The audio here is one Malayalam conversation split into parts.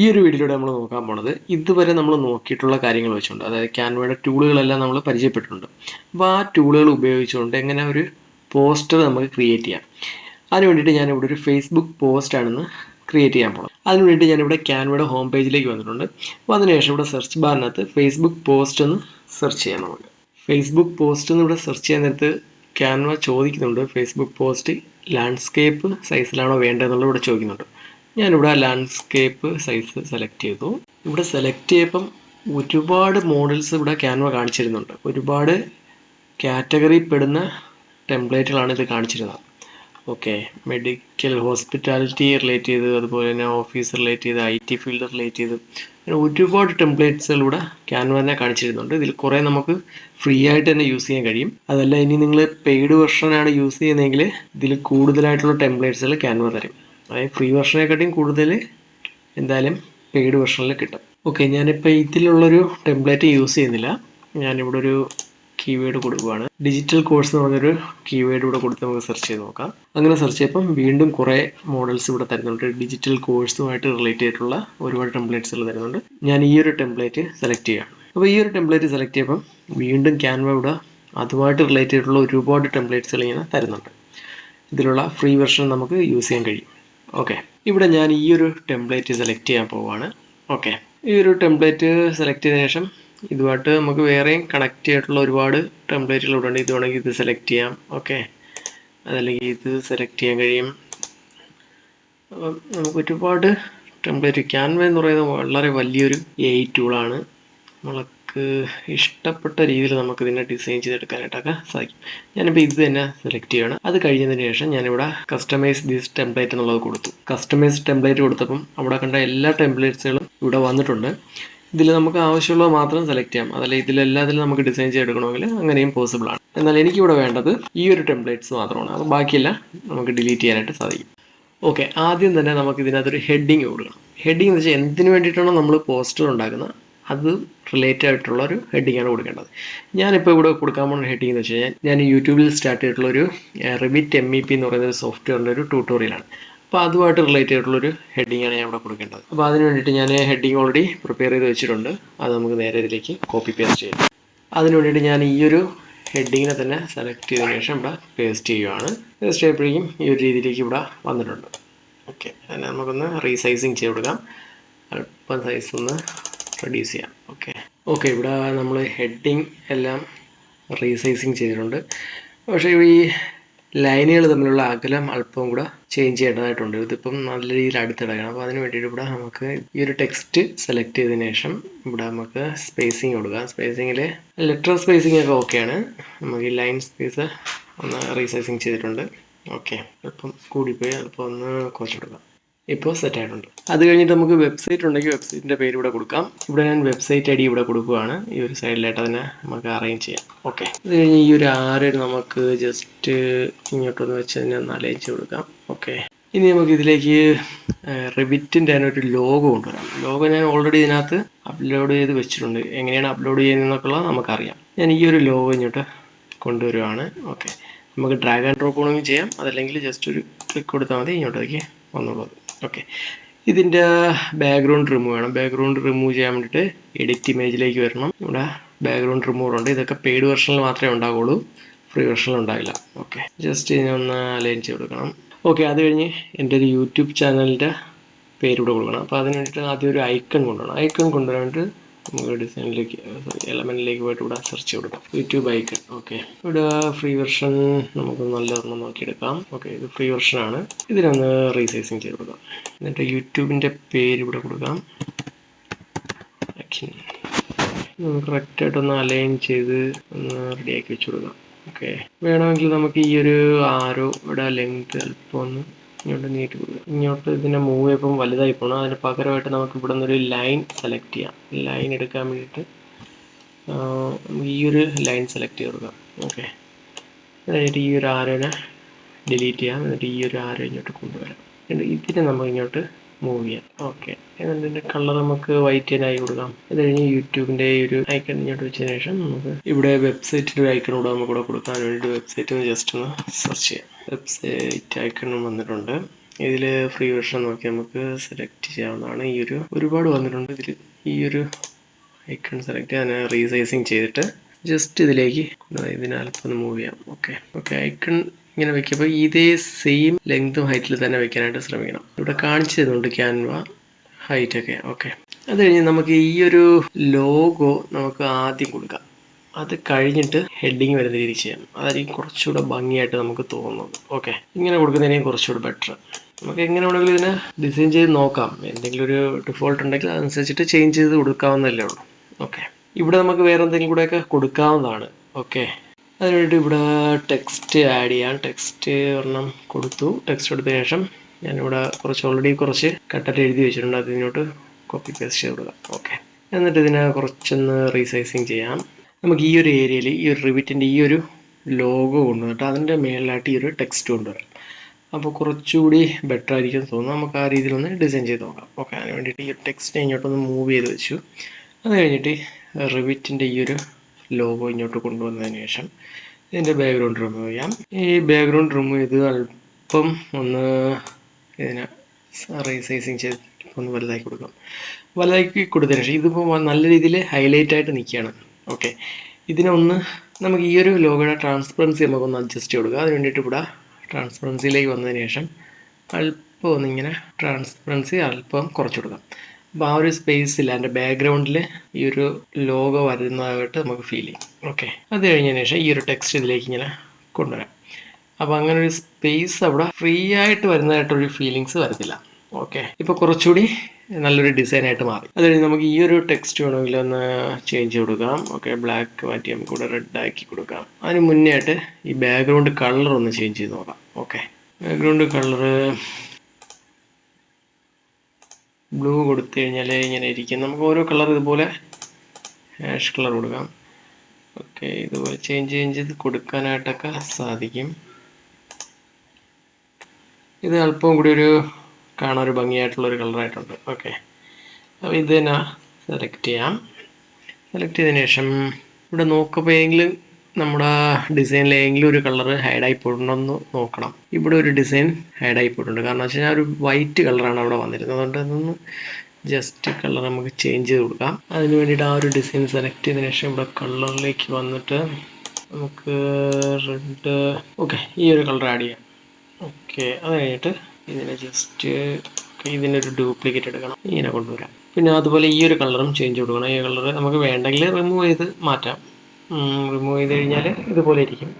ഈ ഒരു വീഡിയോയിലൂടെ നമ്മൾ നോക്കാൻ പോണത് ഇതുവരെ നമ്മൾ നോക്കിയിട്ടുള്ള കാര്യങ്ങൾ വെച്ചുകൊണ്ട് അതായത് ക്യാൻവയുടെ ടൂളുകളെല്ലാം നമ്മൾ പരിചയപ്പെട്ടിട്ടുണ്ട്. അപ്പോൾ ആ ടൂളുകൾ ഉപയോഗിച്ചുകൊണ്ട് എങ്ങനെ ഒരു പോസ്റ്റർ നമുക്ക് ക്രിയേറ്റ് ചെയ്യാം. അതിന് വേണ്ടിയിട്ട് ഞാൻ ഇവിടെ ഒരു ഫേസ്ബുക്ക് പോസ്റ്റ് ആണെന്ന് ക്രിയേറ്റ് ചെയ്യാൻ പോകണം അതിന് വേണ്ടിയിട്ട് ഞാനിവിടെ ക്യാൻവയുടെ ഹോം പേജിലേക്ക് വന്നിട്ടുണ്ട്. അപ്പോൾ അതിനുശേഷം ഇവിടെ സെർച്ച് ബാറിനകത്ത് ഫേസ്ബുക്ക് പോസ്റ്റ് എന്ന് സെർച്ച് ചെയ്യാം നമുക്ക്. ഫേസ്ബുക്ക് പോസ്റ്റ് എന്ന് ഇവിടെ സെർച്ച് ചെയ്യാൻ നേരത്ത് ക്യാൻവ ചോദിക്കുന്നുണ്ട്. ഫേസ്ബുക്ക് പോസ്റ്റ് ലാൻഡ്സ്കേപ്പ് സൈസിലാണോ വേണ്ടതെന്നുള്ളത് ഇവിടെ ചോദിക്കുന്നുണ്ട്. ഞാനിവിടെ ലാൻഡ്സ്കേപ്പ് സൈസ് സെലക്ട് ചെയ്തു. ഇവിടെ സെലക്ട് ചെയ്യപ്പം ഒരുപാട് മോഡൽസ് ഇവിടെ ക്യാൻവ കാണിച്ചിരുന്നുണ്ട്. ഒരുപാട് കാറ്റഗറി പെടുന്ന ടെംപ്ലേറ്റുകളാണ് ഇത് കാണിച്ചിരുന്നത്. ഓക്കെ മെഡിക്കൽ ഹോസ്പിറ്റാലിറ്റി റിലേറ്റ് ചെയ്ത് അതുപോലെ തന്നെ ഓഫീസ് റിലേറ്റ് ചെയ്ത് ഐ ടി ഫീൽഡ് റിലേറ്റ് ചെയ്ത് അങ്ങനെ ഒരുപാട് ടെംപ്ലേറ്റ്സിലൂടെ ക്യാൻവ തന്നെ കാണിച്ചിരുന്നുണ്ട്. ഇതിൽ കുറേ നമുക്ക് ഫ്രീ ആയിട്ട് തന്നെ യൂസ് ചെയ്യാൻ കഴിയും. അതല്ല ഇനി നിങ്ങൾ പെയ്ഡ് വെർഷനാണ് യൂസ് ചെയ്യുന്നതെങ്കിൽ ഇതിൽ കൂടുതലായിട്ടുള്ള ടെംപ്ലേറ്റ്സുകൾ ക്യാൻവ തരും. അതായത് ഫ്രീ വെർഷനെക്കാട്ടിയും കൂടുതൽ എന്തായാലും പെയ്ഡ് വെർഷനിൽ കിട്ടും. ഓക്കെ ഞാനിപ്പോൾ ഇതിലുള്ളൊരു ടെംപ്ലേറ്റ് യൂസ് ചെയ്യുന്നില്ല. ഞാനിവിടെ ഒരു കീവേഡ് കൊടുക്കുകയാണ് ഡിജിറ്റൽ കോഴ്സ് എന്ന് പറഞ്ഞൊരു കീവേഡ് ഇവിടെ കൊടുത്ത് നമുക്ക് സെർച്ച് ചെയ്ത് നോക്കാം. അങ്ങനെ സെർച്ച് ചെയ്യുമ്പം വീണ്ടും കുറേ മോഡൽസ് ഇവിടെ തരുന്നുണ്ട്. ഡിജിറ്റൽ കോഴ്സുമായിട്ട് റിലേറ്റ് ചെയ്തിട്ടുള്ള ഒരുപാട് ടെംപ്ലേറ്റ്സുകൾ തരുന്നുണ്ട്. ഞാൻ ഈ ഒരു ടെംപ്ലേറ്റ് സെലക്ട് ചെയ്യാം അപ്പോൾ ഈ ഒരു ടെംപ്ലേറ്റ് സെലക്ട് ചെയ്യുമ്പം വീണ്ടും ക്യാൻവ ഇവിടെ അതുമായിട്ട് റിലേറ്റ് ചെയ്തിട്ടുള്ള ഒരുപാട് ടെംപ്ലേറ്റ്സുകൾ ഇങ്ങനെ തരുന്നുണ്ട്. ഇതിലുള്ള ഫ്രീ വെർഷൻ നമുക്ക് യൂസ് ചെയ്യാൻ കഴിയും. ഓക്കെ ഇവിടെ ഞാൻ ഈ ഒരു ടെംപ്ലേറ്റ് സെലക്ട് ചെയ്യാൻ പോവാണ്. ഓക്കെ ഈ ഒരു ടെംപ്ലേറ്റ് സെലക്ട് ചെയ്ത ശേഷം ഇതുമായിട്ട് നമുക്ക് വേറെയും കണക്ട് ചെയ്തിട്ടുള്ള ഒരുപാട് ടെംപ്ലേറ്റുകൾ ഇവിടെ ഉണ്ട്. ഇത് വേണമെങ്കിൽ ഇത് സെലക്ട് ചെയ്യാം. ഓക്കെ അതല്ലെങ്കിൽ ഇത് സെലക്ട് ചെയ്യാൻ കഴിയും. അപ്പം നമുക്ക് ഒരുപാട് ടെംപ്ലേറ്റ് ക്യാൻവ എന്ന് പറയുന്നത് വളരെ വലിയൊരു എ ടൂളാണ് നമ്മൾക്ക് ഇഷ്ടപ്പെട്ട രീതിയിൽ നമുക്ക് ഇതിനെ ഡിസൈൻ ചെയ്തെടുക്കാനായിട്ടൊക്കെ സാധിക്കും. ഞാനിപ്പോൾ ഇത് തന്നെ സെലക്ട് ചെയ്യണം. അത് കഴിഞ്ഞതിന് ശേഷം ഞാനിവിടെ കസ്റ്റമൈസ് ദിസ് ടെംപ്ലേറ്റ് എന്നുള്ളത് കൊടുത്തു. കസ്റ്റമൈസ് ടെംപ്ലേറ്റ് കൊടുത്തപ്പം അവിടെ കണ്ട എല്ലാ ടെംപ്ലേറ്റ്സുകളും ഇവിടെ വന്നിട്ടുണ്ട്. ഇതിൽ നമുക്ക് ആവശ്യമുള്ളത് മാത്രം സെലക്ട് ചെയ്യാം. അതല്ല ഇതിലെല്ലാത്തിലും നമുക്ക് ഡിസൈൻ ചെയ്തെടുക്കണമെങ്കിൽ അങ്ങനെയും പോസിബിൾ ആണ്. എന്നാൽ എനിക്കിവിടെ വേണ്ടത് ഈ ഒരു ടെംപ്ലേറ്റ്സ് മാത്രമാണ്. അത് ബാക്കിയെല്ലാം നമുക്ക് ഡിലീറ്റ് ചെയ്യാനായിട്ട് സാധിക്കും. ഓക്കെ ആദ്യം തന്നെ നമുക്ക് ഇതിനകത്തൊരു ഹെഡിങ് കൊടുക്കണം. ഹെഡിങ് എന്ന് വെച്ചാൽ എന്തിനു വേണ്ടിയിട്ടാണോ നമ്മൾ പോസ്റ്റർ ഉണ്ടാക്കുന്നത്? അത് റിലേറ്റഡ് ആയിട്ടുള്ള ഒരു ഹെഡിങ് ആണ് കൊടുക്കേണ്ടത്. ഞാനിപ്പോൾ ഇവിടെ കൊടുക്കാൻ പോകുന്ന ഹെഡിങ് എന്ന് വെച്ച് കഴിഞ്ഞാൽ ഞാൻ യൂട്യൂബിൽ സ്റ്റാർട്ട് ചെയ്തിട്ടുള്ള ഒരു റിവിറ്റ് എം ഇ പി എന്ന് പറയുന്ന ഒരു സോഫ്റ്റ്വെയറിന്റെ ഒരു ട്യൂട്ടോറിയലാണ് അപ്പോൾ അതുമായിട്ട് റിലേറ്റ് ചെയ്തിട്ടുള്ളൊരു ഹെഡിങ് ആണ് ഞാൻ ഇവിടെ കൊടുക്കേണ്ടത്. അപ്പോൾ അതിന് വേണ്ടിയിട്ട് ഞാൻ ഹെഡിങ് ഓൾറെഡി പ്രിപ്പയർ ചെയ്ത് വെച്ചിട്ടുണ്ട്. അത് നമുക്ക് നേരെ ഇതിലേക്ക് കോപ്പി പേസ്റ്റ് ചെയ്യാം. അതിന് വേണ്ടിയിട്ട് ഞാൻ ഈ ഒരു ഹെഡിങ്ങിനെ തന്നെ സെലക്ട് ചെയ്തതിന് ശേഷം ഇവിടെ പേസ്റ്റ് ചെയ്യുകയാണ് പേസ്റ്റ് ചെയ്യപ്പോഴേക്കും ഈ ഒരു രീതിയിലേക്ക് ഇവിടെ വന്നിട്ടുണ്ട്. ഓക്കെ അതിനെ നമുക്കൊന്ന് റീസൈസിങ് ചെയ്ത് കൊടുക്കാം. അല്പം സൈസ് ഒന്ന് റെഡ്യൂസ് ചെയ്യാം. ഓക്കെ ഓക്കെ ഇവിടെ നമ്മൾ ഹെഡിങ് എല്ലാം റീസൈസിങ് ചെയ്തിട്ടുണ്ട്. പക്ഷേ ഈ ലൈനുകൾ തമ്മിലുള്ള അകലം അല്പം കൂടെ ചേഞ്ച് ചെയ്യേണ്ടതായിട്ടുണ്ട്. ഇതിപ്പം നല്ല രീതിയിൽ അടുത്തിടക്കണം. അപ്പോൾ അതിന് വേണ്ടിയിട്ട് ഇവിടെ നമുക്ക് ഈ ഒരു ടെക്സ്റ്റ് സെലക്ട് ചെയ്തതിന് ശേഷം ഇവിടെ നമുക്ക് സ്പേസിങ് കൊടുക്കാം. സ്പേസിങ്ങിൽ ലെറ്റർ സ്പേസിങ് ഒക്കെ ഓക്കെയാണ് നമുക്ക് ഈ ലൈൻ സ്പേസ് ഒന്ന് റീസൈസിങ് ചെയ്തിട്ടുണ്ട്. ഓക്കെ അല്പം കൂടിപ്പോയി. അല്പം ഒന്ന് കുറച്ചെടുക്കാം ഇപ്പോൾ സെറ്റ് ആയിട്ടുണ്ട്. അത് കഴിഞ്ഞിട്ട് നമുക്ക് വെബ്സൈറ്റ് ഉണ്ടെങ്കിൽ വെബ്സൈറ്റിന്റെ പേര് ഇവിടെ കൊടുക്കാം. ഇവിടെ ഞാൻ വെബ്സൈറ്റ് ഐ ഡി ഇവിടെ കൊടുക്കുകയാണ് ഈ ഒരു സൈഡിലായിട്ട് തന്നെ നമുക്ക് അറേഞ്ച് ചെയ്യാം. ഓക്കെ അത് കഴിഞ്ഞ് ഈ ഒരു ആറ് നമുക്ക് ജസ്റ്റ് ഇങ്ങോട്ടൊന്ന് വെച്ച് തന്നെ ഒന്ന് അലയിച്ച് കൊടുക്കാം. ഓക്കെ ഇനി നമുക്ക് ഇതിലേക്ക് റിബിറ്റിന്റെ തന്നെ ഒരു ലോഗോ കൊണ്ടുവരാം. ലോഗോ ഞാൻ ഓൾറെഡി ഇതിനകത്ത് അപ്ലോഡ് ചെയ്ത് വെച്ചിട്ടുണ്ട്. എങ്ങനെയാണ് അപ്ലോഡ് ചെയ്യുന്നതെന്നൊക്കെയുള്ളത് നമുക്കറിയാം. ഞാൻ ഈ ഒരു ലോഗോ ഇങ്ങോട്ട് കൊണ്ടുവരുവാണ്. ഓക്കെ നമുക്ക് ഡ്രാഗ് ആൻഡ് ഡ്രോപ്പ് വേണമെങ്കിൽ ചെയ്യാം. അതല്ലെങ്കിൽ ജസ്റ്റ് ഒരു ക്ലിക്ക് കൊടുത്താൽ മതി. ഇങ്ങോട്ടേക്ക് വന്നുള്ളത് ഓക്കെ ഇതിന്റെ ബാക്ക്ഗ്രൗണ്ട് റിമൂവ് ചെയ്യണം ബാക്ക്ഗ്രൗണ്ട് റിമൂവ് ചെയ്യാൻ വേണ്ടിയിട്ട് എഡിറ്റ് ഇമേജിലേക്ക് വരണം. ഇവിടെ ബാക്ക്ഗ്രൗണ്ട് റിമൂവർ ഉണ്ട്. ഇതൊക്കെ പെയ്ഡ് വെർഷനിൽ മാത്രമേ ഉണ്ടാവുള്ളൂ. ഫ്രീ വെർഷനിൽ ഉണ്ടാവില്ല. ഓക്കെ ജസ്റ്റ് ഇതിനൊന്ന് അലൈൻ ചെയ്ത് കൊടുക്കണം. ഓക്കെ അത് കഴിഞ്ഞ് എന്റെ ഒരു യൂട്യൂബ് ചാനലിന്റെ പേര് ഇവിടെ കൊടുക്കണം. അപ്പോൾ അതിന് വേണ്ടിയിട്ട് ആദ്യം ഒരു ഐക്കൺ കൊണ്ടുവരണം. ഐക്കൺ കൊണ്ടുവരാൻ വേണ്ടിയിട്ട് നമുക്ക് ഡിസൈനിലേക്ക് സോറി എലമെന്റിലേക്ക് പോയിട്ട് ഇവിടെ സെർച്ച് കൊടുക്കാം യൂട്യൂബ് ഐക്കൺ ഓക്കെ ഇവിടെ ഫ്രീ വെർഷൻ നമുക്ക് നല്ലതൊന്ന് നോക്കിയെടുക്കാം. ഓക്കെ ഇത് ഫ്രീ വെർഷനാണ് ഇതിനൊന്ന് റീസൈസിങ് ചെയ്ത് കൊടുക്കാം. എന്നിട്ട് യൂട്യൂബിന്റെ പേര് ഇവിടെ കൊടുക്കാം. കറക്റ്റായിട്ടൊന്ന് അലൈൻ ചെയ്ത് ഒന്ന് റെഡിയാക്കി വെച്ച് കൊടുക്കാം. ഓക്കെ വേണമെങ്കിൽ നമുക്ക് ഈ ഒരു ആരോ ഇവിടെ ലെങ്ത് അല്പം ഒന്ന് ഇങ്ങോട്ട് നീട്ടി ഇങ്ങോട്ട് ഇതിനെ മൂവ് ചെയ്യുമ്പോൾ വലുതായി പോകണം അതിന് പകരമായിട്ട് നമുക്ക് ഇവിടെ നിന്നൊരു ലൈൻ സെലക്ട് ചെയ്യാം. ലൈൻ എടുക്കാൻ വേണ്ടിയിട്ട് ഈ ഒരു ലൈൻ സെലക്ട് ചെയ്ത് കൊടുക്കാം. ഓക്കെ എന്നിട്ട് ഈ ഒരു ആരോനെ ഡിലീറ്റ് ചെയ്യാം. എന്നിട്ട് ഈ ഒരു ആരോ ഇങ്ങോട്ട് കൊണ്ടുവരാം. ഇതിനെ നമുക്ക് ഇങ്ങോട്ട് മൂവ് ചെയ്യാം. ഓക്കെ എന്നിട്ട് ഇതിന്റെ കളർ നമുക്ക് വൈറ്റ് ആയി കൊടുക്കാം. ഇത് കഴിഞ്ഞ് യൂട്യൂബിന്റെ ഒരു ഐക്കൺ ഇങ്ങോട്ട് വെച്ചതിന് ശേഷം നമുക്ക് ഇവിടെ വെബ്സൈറ്റിന്റെ ഒരു ഐക്കൺ കൂടെ നമുക്ക് ഇവിടെ കൊടുക്കാൻ വേണ്ടിയിട്ട് വെബ്സൈറ്റ് ജസ്റ്റ് ഒന്ന് സെർച്ച് ചെയ്യാം. വെബ്സൈറ്റ് ഐക്കണും വന്നിട്ടുണ്ട്. ഇതിൽ ഫ്രീ വെർഷൻ നോക്കി നമുക്ക് സെലക്ട് ചെയ്യാവുന്നതാണ്. ഈ ഒരു ഒരുപാട് വന്നിട്ടുണ്ട്. ഇതിൽ ഈ ഒരു ഐക്കൺ സെലക്ട് ചെയ്യാൻ റീസൈസിങ് ചെയ്തിട്ട് ജസ്റ്റ് ഇതിലേക്ക് ഇതിനകത്തൊന്ന് മൂവ് ചെയ്യാം. ഓക്കെ ഓക്കെ ഐക്കൺ ഇങ്ങനെ വെക്കുമ്പോൾ ഇതേ സെയിം ലെങ്തും ഹൈറ്റിൽ തന്നെ വെക്കാനായിട്ട് ശ്രമിക്കണം. ഇവിടെ കാണിച്ചു തരുന്നുണ്ട് ക്യാൻവ ഹൈറ്റ് ഒക്കെ. ഓക്കെ അത് കഴിഞ്ഞ് നമുക്ക് ഈ ഒരു ലോഗോ നമുക്ക് ആദ്യം കൊടുക്കാം. അത് കഴിഞ്ഞിട്ട് ഹെഡിങ് വരുന്ന രീതിയിൽ ചെയ്യാം. അതായിരിക്കും കുറച്ചുകൂടെ ഭംഗിയായിട്ട് നമുക്ക് തോന്നുന്നത്. ഓക്കെ ഇങ്ങനെ കൊടുക്കുന്നതിനേയും കുറച്ചുകൂടെ ബെറ്റർ നമുക്ക് എങ്ങനെ വേണമെങ്കിലും ഇതിനെ ഡിസൈൻ ചെയ്ത് നോക്കാം. എന്തെങ്കിലും ഒരു ഡിഫോൾട്ട് ഉണ്ടെങ്കിൽ അതനുസരിച്ചിട്ട് ചേഞ്ച് ചെയ്ത് കൊടുക്കാവുന്നതല്ലേ ഉള്ളൂ. ഓക്കെ ഇവിടെ നമുക്ക് വേറെ എന്തെങ്കിലും കൂടെയൊക്കെ കൊടുക്കാവുന്നതാണ്. ഓക്കെ അതിനുവേണ്ടി ഇവിടെ ടെക്സ്റ്റ് ആഡ് ചെയ്യാം. ടെക്സ്റ്റ് ഒരെണ്ണം കൊടുത്തു. ടെക്സ്റ്റ് കൊടുത്തതിന് ശേഷം ഞാനിവിടെ കുറച്ച് ഓൾറെഡി കുറച്ച് കട്ടറ്റ് എഴുതി വെച്ചിട്ടുണ്ട്. അതിനോട്ട് കോപ്പി പേസ്റ്റ് ചെയ്ത് കൊടുക്കാം. ഓക്കെ എന്നിട്ട് ഇതിനെ കുറച്ചൊന്ന് റീസൈസിങ് ചെയ്യാം. നമുക്ക് ഈ ഒരു ഏരിയയിൽ ഈ ഒരു റിവിറ്റിന്റെ ഈ ഒരു ലോഗോ കൊണ്ടുവന്നിട്ട് അതിന്റെ മേളിലായിട്ട് ഈ ഒരു ടെക്സ്റ്റ് കൊണ്ടുവരാം. അപ്പോൾ കുറച്ചുകൂടി ബെറ്റർ ആയിരിക്കും തോന്നുന്നു. നമുക്ക് ആ രീതിയിലൊന്ന് ഡിസൈൻ ചെയ്ത് നോക്കാം. ഓക്കെ അതിന് വേണ്ടിയിട്ട് ഈ ടെക്സ്റ്റ് ഇങ്ങോട്ടൊന്ന് മൂവ് ചെയ്ത് വെച്ചു. അത് കഴിഞ്ഞിട്ട് റിവിറ്റിന്റെ ഈ ഒരു ലോഗോ ഇങ്ങോട്ട് കൊണ്ടുവന്നതിന് ശേഷം ഇതിന്റെ ബാക്ക്ഗ്രൗണ്ട് റിമൂവ് ചെയ്യാം. ഈ ബാക്ക്ഗ്രൗണ്ട് റിമൂവ് ചെയ്ത് അല്പം ഒന്ന് ഇതിനെ റീസൈസിങ് ചെയ്ത് ഒന്ന് വലുതാക്കി കൊടുക്കാം. വലുതാക്കി കൊടുത്തതിന് ശേഷം ഇതിപ്പോൾ നല്ല രീതിയിൽ ഹൈലൈറ്റ് ആയിട്ട് നിൽക്കുകയാണ്. ഓക്കെ ഇതിനെ ഒന്ന് നമുക്ക് ഈ ഒരു ലോഗോയുടെ ട്രാൻസ്പെറൻസി നമുക്കൊന്ന് അഡ്ജസ്റ്റ് കൊടുക്കുക അതിന് വേണ്ടിയിട്ട് ഇവിടെ ട്രാൻസ്പെറൻസിയിലേക്ക് വന്നതിന് ശേഷം അല്പം ഒന്നിങ്ങനെ ട്രാൻസ്പെറൻസി അല്പം കുറച്ച് കൊടുക്കാം. അപ്പോൾ ആ ഒരു സ്പേസിൽ അതിന്റെ ബാക്ക്ഗ്രൗണ്ടിൽ ഈ ഒരു ലോഗോ വരുന്നതായിട്ട് നമുക്ക് ഫീൽ ചെയ്യും. ഓക്കെ അത് കഴിഞ്ഞതിന് ശേഷം ഈ ഒരു ടെക്സ്റ്റ് ഇതിലേക്ക് ഇങ്ങനെ കൊണ്ടുവരാം. അപ്പോൾ അങ്ങനെ ഒരു സ്പേസ് അവിടെ ഫ്രീ ആയിട്ട് വരുന്നതായിട്ടൊരു ഫീലിങ്സ് വരത്തില്ല. ഓക്കെ ഇപ്പോൾ കുറച്ചുകൂടി നല്ലൊരു ഡിസൈൻ ആയിട്ട് മാറി. അത് കഴിഞ്ഞ് നമുക്ക് ഈ ഒരു ടെക്സ്റ്റ് വേണമെങ്കിൽ ഒന്ന് ചേഞ്ച് കൊടുക്കാം. ഓക്കെ ബ്ലാക്ക് മാറ്റി നമുക്ക് ഇവിടെ റെഡ് ആക്കി കൊടുക്കാം. അതിന് മുന്നേ ആയിട്ട് ഈ ബാക്ക്ഗ്രൗണ്ട് കളർ ഒന്ന് ചേഞ്ച് ചെയ്ത് നോക്കാം. ഓക്കെ ബാക്ക്ഗ്രൗണ്ട് കളറ് ബ്ലൂ കൊടുത്തു കഴിഞ്ഞാൽ ഇങ്ങനെ ഇരിക്കും. നമുക്ക് ഓരോ കളർ ഇതുപോലെ ഹാഷ് കളർ കൊടുക്കാം. ഓക്കെ ഇതുപോലെ ചേഞ്ച് ചേഞ്ച് ചെയ്ത് കൊടുക്കാനായിട്ടൊക്കെ സാധിക്കും. ഇത് അല്പം കൂടി ഒരു കാണാൻ ഒരു ഭംഗിയായിട്ടുള്ളൊരു കളറായിട്ടുണ്ട് ഓക്കെ അപ്പോൾ ഇത് തന്നെ സെലക്ട് ചെയ്യാം. സെലക്ട് ചെയ്തതിന് ശേഷം ഇവിടെ നോക്കുമ്പോൾ ഏതെങ്കിലും നമ്മുടെ ഡിസൈനിൽ ഏതെങ്കിലും ഒരു കളർ ഹൈഡായി പോയിട്ടുണ്ടെന്ന് നോക്കണം. ഇവിടെ ഒരു ഡിസൈൻ ഹൈഡായി പോയിട്ടുണ്ട്. കാരണം വെച്ച് കഴിഞ്ഞാൽ ഒരു വൈറ്റ് കളറാണ് അവിടെ വന്നിരുന്നത്. അതുകൊണ്ട് അതൊന്ന് ജസ്റ്റ് കളർ നമുക്ക് ചേഞ്ച് ചെയ്ത് കൊടുക്കാം. അതിന് വേണ്ടിയിട്ട് ആ ഒരു ഡിസൈൻ സെലക്ട് ചെയ്തതിന് ശേഷം ഇവിടെ കളറിലേക്ക് വന്നിട്ട് നമുക്ക് റെഡ് ഓക്കെ ഈ ഒരു കളർ ആഡ് ചെയ്യാം. ഓക്കെ അത് കഴിഞ്ഞിട്ട് ഇതിനെ ജസ്റ്റ് ഇതിനൊരു ഡ്യൂപ്ലിക്കേറ്റ് എടുക്കണം. ഇങ്ങനെ കൊണ്ടുവരാം. പിന്നെ അതുപോലെ ഈ ഒരു കളറും ചേഞ്ച് കൊടുക്കണം. ഈ കളർ നമുക്ക് വേണ്ടെങ്കിൽ റിമൂവ് ചെയ്ത് മാറ്റാം. റിമൂവ് ചെയ്ത് കഴിഞ്ഞാൽ ഇതുപോലെ ഇരിക്കും.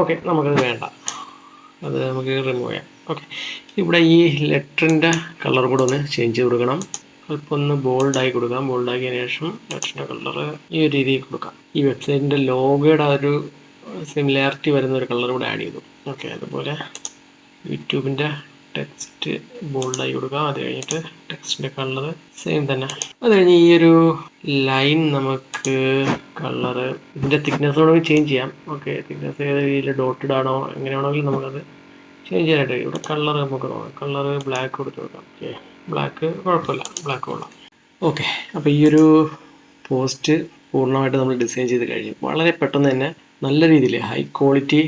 ഓക്കെ നമുക്കത് വേണ്ട. അത് നമുക്ക് റിമൂവ് ചെയ്യാം. ഓക്കെ ഇവിടെ ഈ ലെറ്ററിന്റെ കളർ കൂടെ ഒന്ന് ചേഞ്ച് കൊടുക്കണം. അല്പം ഒന്ന് ബോൾഡായി കൊടുക്കാം. ബോൾഡാക്കിയതിന് ശേഷം ലെറ്ററിന്റെ കളർ ഈ ഒരു രീതിയിൽ കൊടുക്കാം. ഈ വെബ്സൈറ്റിന്റെ ലോഗോയുടെ ഒരു സിമിലാരിറ്റി വരുന്ന ഒരു കളർ കൂടെ ആഡ് ചെയ്തു. ഓക്കെ അതുപോലെ യൂട്യൂബിന്റെ ടെക്സ്റ്റ് ബോൾഡായി കൊടുക്കുക അത് കഴിഞ്ഞിട്ട് ടെക്സ്റ്റിന്റെ കളർ സെയിം തന്നെ. അത് കഴിഞ്ഞ് ഈ ഒരു ലൈൻ നമുക്ക് കളറ് ഇതിന്റെ തിക്നെസ് വേണമെങ്കിൽ ചേഞ്ച് ചെയ്യാം. ഓക്കെ തിക്നെസ് ഏത് രീതിയിൽ ഡോട്ടഡ് ആണോ എങ്ങനെയാണെങ്കിലും നമുക്കത് ചേഞ്ച് ചെയ്യാനായിട്ട് ഇവിടെ കളർ നമുക്ക് നോക്കാം. കളർ ബ്ലാക്ക് കൊടുത്ത് നോക്കാം. ഓക്കെ ബ്ലാക്ക് കുഴപ്പമില്ല. ബ്ലാക്ക് കൊള്ളാം. ഓക്കെ അപ്പോൾ ഈ ഒരു പോസ്റ്റ് പൂർണമായിട്ട് നമ്മൾ ഡിസൈൻ ചെയ്ത് കഴിഞ്ഞു. വളരെ പെട്ടെന്ന് തന്നെ നല്ല രീതിയിൽ ഹൈ ക്വാളിറ്റി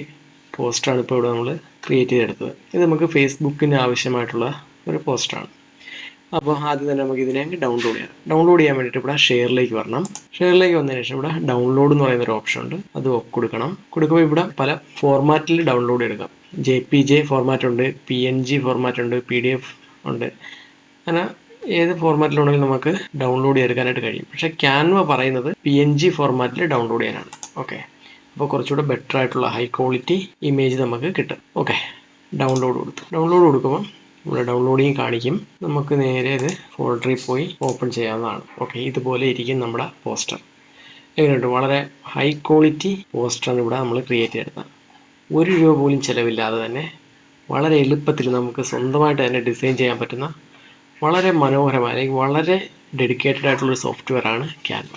പോസ്റ്ററാണ് ഇപ്പോൾ ഇവിടെ നമ്മൾ ക്രിയേറ്റ് ചെയ്തെടുത്തത്. ഇത് നമുക്ക് ഫേസ്ബുക്കിന് ആവശ്യമായിട്ടുള്ള ഒരു പോസ്റ്റാണ് അപ്പോൾ ആദ്യം തന്നെ നമുക്ക് ഇതിനെ ഡൗൺലോഡ് ചെയ്യാം. ഡൗൺലോഡ് ചെയ്യാൻ വേണ്ടിയിട്ട് ഇവിടെ ഷെയറിലേക്ക് വരണം. ഷെയറിലേക്ക് വന്നതിന് ശേഷം ഇവിടെ ഡൗൺലോഡ് എന്ന് പറയുന്ന ഒരു ഓപ്ഷൻ ഉണ്ട്. അത് കൊടുക്കണം. കൊടുക്കുമ്പോൾ ഇവിടെ പല ഫോർമാറ്റിൽ ഡൗൺലോഡ് എടുക്കാം. ജെ പി ജെ ഫോർമാറ്റ് ഉണ്ട് പി എൻ ജി ഫോർമാറ്റ് ഉണ്ട് പി ഡി എഫ് ഉണ്ട്. അങ്ങനെ ഏത് ഫോർമാറ്റിലുണ്ടെങ്കിലും നമുക്ക് ഡൗൺലോഡ് ചെയ്തെടുക്കാനായിട്ട് കഴിയും. പക്ഷേ ക്യാൻവ പറയുന്നത് പി എൻ ജി ഫോർമാറ്റിൽ ഡൗൺലോഡ് ചെയ്യാനാണ്. ഓക്കെ അപ്പോൾ കുറച്ചുകൂടെ ബെറ്റർ ആയിട്ടുള്ള ഹൈ ക്വാളിറ്റി ഇമേജ് നമുക്ക് കിട്ടും. ഓക്കെ ഡൗൺലോഡ് കൊടുത്തു. ഡൗൺലോഡ് കൊടുക്കുമ്പോൾ ഇവിടെ ഡൗൺലോഡിങ് കാണിക്കും. നമുക്ക് നേരെ ഇത് ഫോൾഡറിൽ പോയി ഓപ്പൺ ചെയ്യാവുന്നതാണ്. ഓക്കെ ഇതുപോലെ ഇരിക്കും നമ്മുടെ പോസ്റ്റർ എങ്ങനെയുണ്ട്? വളരെ ഹൈ ക്വാളിറ്റി പോസ്റ്ററാണ് ഇവിടെ നമ്മൾ ക്രിയേറ്റ് ചെയ്തത് ഒരു രൂപ പോലും ചിലവില്ലാതെ തന്നെ വളരെ എളുപ്പത്തിൽ നമുക്ക് സ്വന്തമായിട്ട് തന്നെ ഡിസൈൻ ചെയ്യാൻ പറ്റുന്ന വളരെ മനോഹരമായ അല്ലെങ്കിൽ വളരെ ഡെഡിക്കേറ്റഡ് ആയിട്ടുള്ളൊരു സോഫ്റ്റ്വെയർ ആണ് ക്യാൻവ